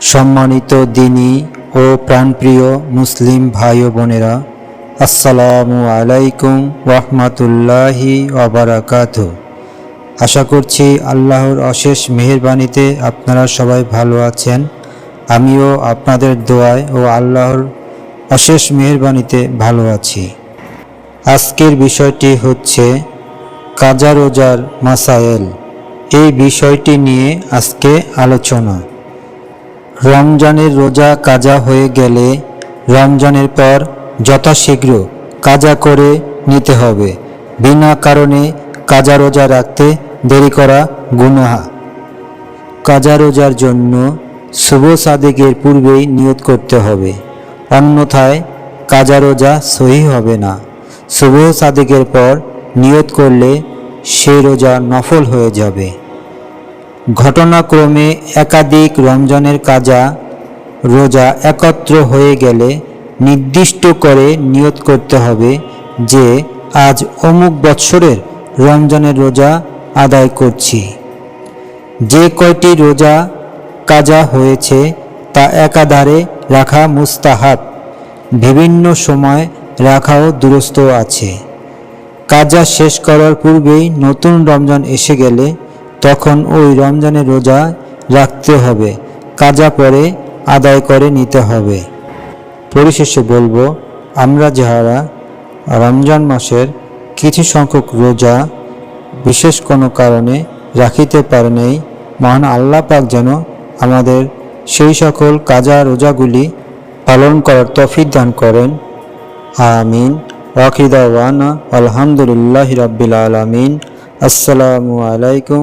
সম্মানিত দিনী ও প্রাণপ্রিয় মুসলিম ভাই বোনেরা, আসসালামু আলাইকুম ওরহমতুল্লাহি ওবরাকাত আশা করছি আল্লাহর অশেষ মেহেরবানিতে আপনারা সবাই ভালো আছেন। আমিও আপনাদের দোয়ায় ও আল্লাহর অশেষ মেহেরবানিতে ভালো আছি। আজকের বিষয়টি হচ্ছে কাজা রোজার মাসায়েল। এই বিষয়টি নিয়ে আজকে আলোচনা। রমজানের রোজা কাজা হয়ে গেলে রমজানের পর যথাশীঘ্র কাজা করে নিতে হবে। বিনা কারণে কাজা রোজা রাখতে দেরি করা গুনাহা। কাজা রোজার জন্য শুভ সাদেকের পূর্বেই নিয়ত করতে হবে। অন্যথায় কাজা রোজা সহি হবে না। শুভ সাদেকের পর নিয়ত করলে সেই রোজা নফল হয়ে যাবে। ঘটনাক্রমে একাধিক রমজানের কাজা রোজা একত্র হয়ে গেলে নির্দিষ্ট করে নিয়ত করতে হবে যে আজ অমুক বৎসরের রমজানের রোজা আদায় করছি। যে কয়টি রোজা কাজা হয়েছে তা একাধারে রাখা মুস্তাহাব, বিভিন্ন সময় রাখাও দুরস্ত আছে। কাজা শেষ করার পূর্বেই নতুন রমজান এসে গেলে তখন ওই রমজানের রোজা রাখতে হবে, কাজা পরে আদায় করে নিতে হবে। পরিশেষে বলব, আমরা যাহারা রমজান মাসের কিছু সংখ্যক রোজা বিশেষ কোনো কারণে রাখিতে পারে নাই, মহান আল্লাহ পাক যেন আমাদের সেই সকল কাজা রোজাগুলি পালন করার তফিক দান করেন। আমিন। ওয়াকিদাওয়ানা, আলহামদুলিল্লাহ রাব্বিল আলামিন। আসসালামু আলাইকুম